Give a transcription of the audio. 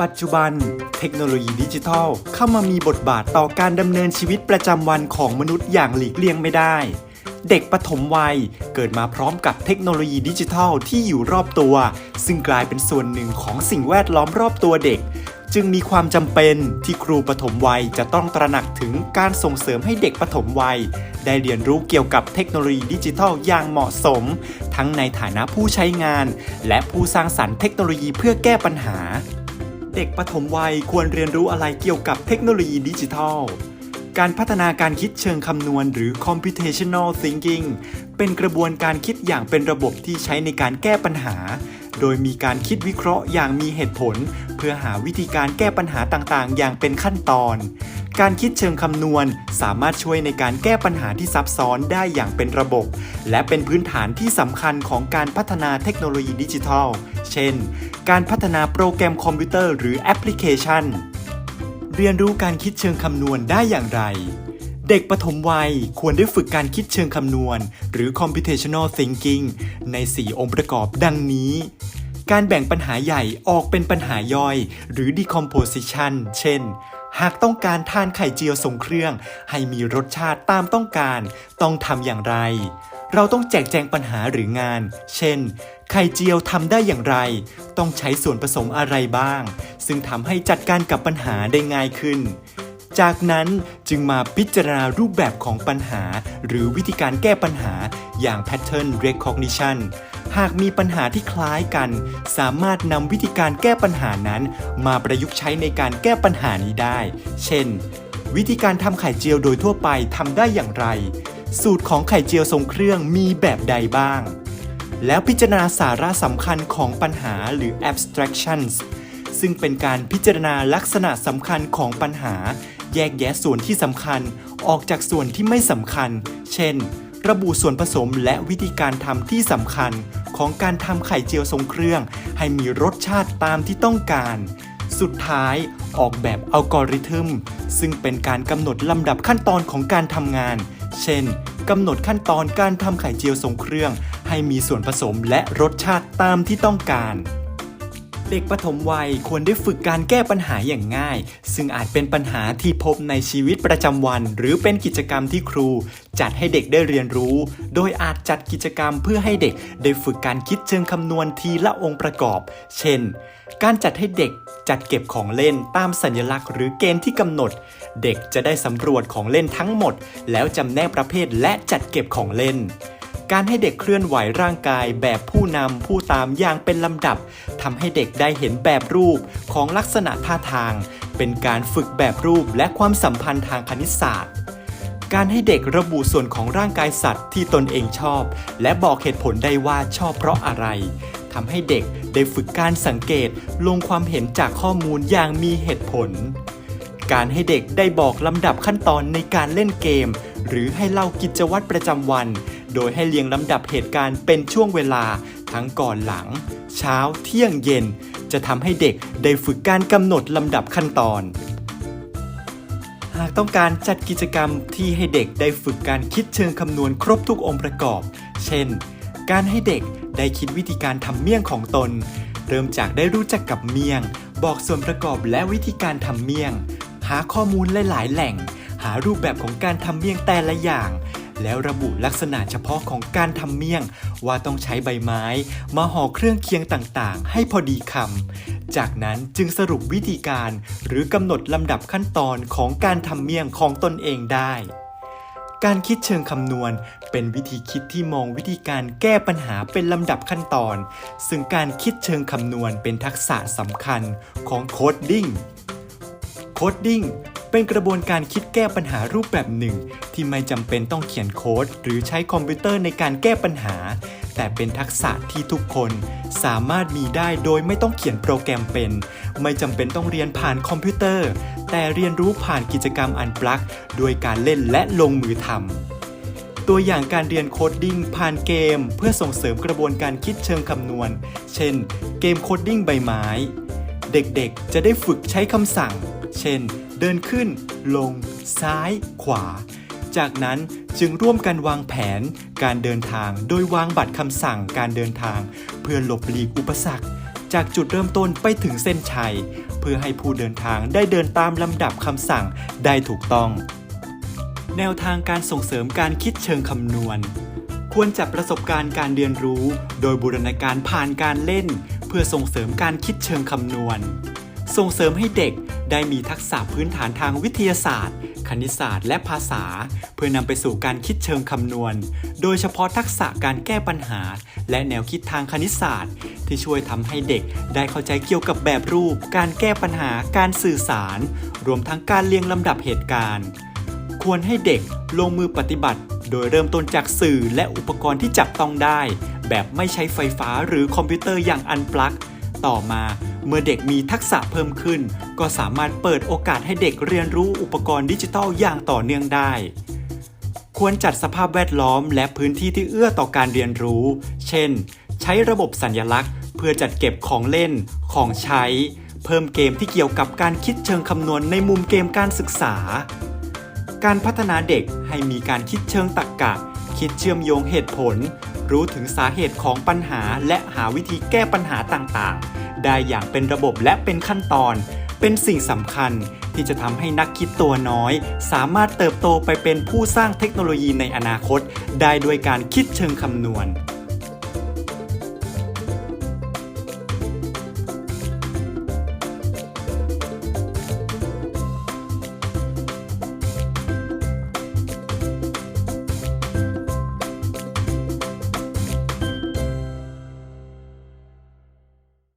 ปัจจุบัน เทคโนโลยีดิจิทัล เข้ามามีบทบาทต่อการดำเนินชีวิตประจำวันของมนุษย์อย่างหลีกเลี่ยงไม่ได้ เด็กปฐมวัยเกิดมาพร้อมกับเทคโนโลยีดิจิทัลที่อยู่รอบตัว ซึ่งกลายเป็นส่วนหนึ่งของสิ่งแวดล้อมรอบตัวเด็ก จึงมีความจำเป็นที่ครูปฐมวัยจะต้องตระหนักถึงการส่งเสริมให้เด็กปฐมวัย ได้เรียนรู้เกี่ยวกับเทคโนโลยีดิจิทัลอย่างเหมาะสม ทั้งในฐานะผู้ใช้งาน และผู้สร้างสรรค์เทคโนโลยีเพื่อแก้ปัญหา เด็กปฐมวัยควรเรียนรู้อะไรเกี่ยวกับเทคโนโลยีดิจิทัล การพัฒนาการคิดเชิงคำนวณหรือ computational thinking เป็นกระบวนการคิดอย่างเป็นระบบที่ใช้ในการแก้ปัญหา โดยมีการคิดวิเคราะห์อย่างมีเหตุผล เพื่อหาวิธีการแก้ปัญหาต่างๆ อย่างเป็นขั้นตอน การคิดเชิงคำนวณ สามารถช่วยในการแก้ปัญหาที่ซับซ้อนได้อย่างเป็นระบบ และเป็นพื้นฐานที่สำคัญของการพัฒนาเทคโนโลยีดิจิทัล เช่น การพัฒนาโปรแกรมคอมพิวเตอร์หรือแอปพลิเคชัน เรียนรู้การคิดเชิงคำนวณได้อย่างไร เด็กปฐมวัยควรได้ฝึกการคิดเชิงคำนวณ หรือ computational thinking ใน 4 องค์ประกอบดังนี้ การแบ่งปัญหาใหญ่ออกเป็นปัญหาย่อย หรือ decomposition เช่น หากต้องการทานไข่เจียวทรงเครื่อง ให้มีรสชาติตามต้องการ ต้องทำอย่างไร เราต้องแจกแจงปัญหาหรืองาน เช่น ไข่เจียวทำได้อย่างไร ต้องใช้ส่วนผสมอะไรบ้าง ซึ่งทำให้จัดการกับปัญหาได้ง่ายขึ้น จากนั้นจึงมาพิจารณารูปแบบของปัญหา หรือวิธีการแก้ปัญหาอย่าง pattern recognition หากมีปัญหาที่คล้ายกัน สามารถนำวิธีการแก้ปัญหานั้น มาประยุกต์ใช้ในการแก้ปัญหานี้ได้ เช่น วิธีการทำไข่เจียวโดยทั่วไปทำได้อย่างไร สูตรของไข่เจียวทรงเครื่องมีแบบใดบ้าง แล้วพิจารณาสาระสำคัญของปัญหาหรือ abstractions ซึ่งเป็นการพิจารณาลักษณะสำคัญของปัญหา แยกแยะส่วนที่สำคัญออกจากส่วนที่ไม่สำคัญ เช่น ระบุส่วนผสมและวิธีการทำที่สำคัญ ของการทำไข่เจียวทรงเครื่อง ให้มีรสชาติตามที่ต้องการ สุดท้ายออกแบบอัลกอริทึม ซึ่งเป็นการกำหนดลำดับขั้นตอนของการทำงาน เช่นกำหนดขั้นตอนการทำไข่เจียวทรงเครื่อง ให้มีส่วนผสมและรสชาติตามที่ต้องการ เด็กปฐมวัยควรได้ฝึกการแก้ปัญหาอย่างง่าย ซึ่งอาจเป็นปัญหาที่พบในชีวิตประจำวัน หรือเป็นกิจกรรมที่ครู จัดให้เด็กได้เรียนรู้ โดยอาจจัดกิจกรรมเพื่อให้เด็กได้ฝึกการคิดเชิงคำนวณทีละองค์ประกอบ เช่น การจัดให้เด็กจัดเก็บของเล่นตามสัญลักษณ์หรือเกณฑ์ที่กำหนด เด็กจะได้สำรวจของเล่นทั้งหมด แล้วจำแนกประเภทและจัดเก็บของเล่น การให้เด็กเคลื่อนไหวร่างกายแบบผู้นำผู้ตามอย่างเป็นลำดับทำให้เด็กได้เห็นแบบรูปของลักษณะท่าทาง เป็นการฝึกแบบรูปและความสัมพันธ์ทางคณิตศาสตร์ การให้เด็กระบุส่วนของร่างกายสัตว์ที่ตนเองชอบ และบอกเหตุผลได้ว่าชอบเพราะอะไรทำให้เด็กได้ฝึกการสังเกตลงความเห็นจากข้อมูลอย่างมีเหตุผล การให้เด็กได้บอกลำดับขั้นตอนในการเล่นเกม หรือให้เล่ากิจวัตรประจำวัน โดยให้เรียงลำดับเหตุการณ์เป็นช่วงเวลาทั้งก่อนหลัง เช้าเที่ยงเย็น จะทำให้เด็กได้ฝึกการกำหนดลำดับขั้นตอน หากต้องการจัดกิจกรรมที่ให้เด็กได้ฝึกการคิดเชิงคำนวณครบทุกองค์ประกอบ เช่น การให้เด็กได้คิดวิธีการทำเมี่ยงของตน เริ่มจากได้รู้จักกับเมี่ยง บอกส่วนประกอบและวิธีการทำเมี่ยง หาข้อมูลหลาย ๆ แหล่ง หารูปแบบของการทำเมี่ยงแต่ละอย่าง แล้วระบุลักษณะเฉพาะของการทำเมี่ยง ว่าต้องใช้ใบไม้ มาห่อเครื่องเคียงต่างๆ ให้พอดีคำ จากนั้นจึงสรุปวิธีการหรือกำหนดลำดับขั้นตอนของการทำเมี่ยงของตนเองได้การคิดเชิงคำนวณ เป็นวิธีคิดที่มองวิธีการแก้ปัญหาเป็นลำดับขั้นตอน ซึ่งการคิดเชิงคำนวณเป็นทักษะสำคัญของโคดดิ้ง โคดดิ้ง เป็นกระบวนการคิดแก้ปัญหารูปแบบหนึ่ง ที่ไม่จำเป็นต้องเขียนโค้ด หรือใช้คอมพิวเตอร์ในการแก้ปัญหา แต่เป็นทักษะที่ทุกคนสามารถมีได้โดยไม่ต้องเขียนโปรแกรมเป็น ไม่จำเป็นต้องเรียนผ่านคอมพิวเตอร์ แต่เรียนรู้ผ่านกิจกรรมอันปลักด้วยการเล่นและลงมือทำตัวอย่างการเรียนโคดดิ้งผ่านเกม เพื่อส่งเสริมกระบวนการคิดเชิงคำนวณ เช่น เกมโคดดิ้งใบไม้ เด็กๆ จะได้ฝึกใช้คำสั่ง เช่น เดินขึ้น ลง ซ้าย ขวา จากนั้นจึงร่วมกันวางแผนการเดินทางโดยวางบัตรคำสั่งการเดินทาง เพื่อหลบหลีกอุปสรรค จากจุดเริ่มต้นไปถึงเส้นชัย เพื่อให้ผู้เดินทางได้เดินตามลำดับคำสั่งได้ถูกต้อง แนวทางการส่งเสริมการคิดเชิงคำนวณ ควรจัดประสบการณ์การเรียนรู้ โดยบูรณาการผ่านการเล่น เพื่อส่งเสริมการคิดเชิงคำนวณ ส่งเสริมให้เด็กได้มีทักษะพื้นฐานทางวิทยาศาสตร์ คณิตศาสตร์ และภาษา เพื่อนำไปสู่การคิดเชิงคำนวณ โดยเฉพาะทักษะการแก้ปัญหา และแนวคิดทางคณิตศาสตร์ ที่ช่วยทำให้เด็กได้เข้าใจเกี่ยวกับแบบรูป การแก้ปัญหา การสื่อสาร รวมทั้งการเรียงลำดับเหตุการณ์ ควรให้เด็กลงมือปฏิบัติ โดยเริ่มต้นจากสื่อและอุปกรณ์ที่จับต้องได้ แบบไม่ใช้ไฟฟ้าหรือคอมพิวเตอร์อย่างอันปลั๊กต่อมา เมื่อเด็กมีทักษะเพิ่มขึ้น ก็สามารถเปิดโอกาสให้เด็กเรียนรู้อุปกรณ์ดิจิทัลอย่างต่อเนื่องได้ ควรจัดสภาพแวดล้อมและพื้นที่ที่เอื้อต่อการเรียนรู้ เช่น ใช้ระบบสัญลักษณ์ เพื่อจัดเก็บของเล่น ของใช้ เพิ่มเกมที่เกี่ยวกับการคิดเชิงคำนวณในมุมเกมการศึกษา การพัฒนาเด็กให้มีการคิดเชิงตรรกกะ คิดเชื่อมโยงเหตุผล รู้ถึงสาเหตุของปัญหาและหาวิธีแก้ปัญหาต่างๆ ได้อย่างเป็นระบบและเป็นขั้นตอน เป็นสิ่งสำคัญที่จะทำให้นักคิดตัวน้อย สามารถเติบโตไปเป็นผู้สร้างเทคโนโลยีในอนาคต ได้ด้วยการคิดเชิงคำนวณ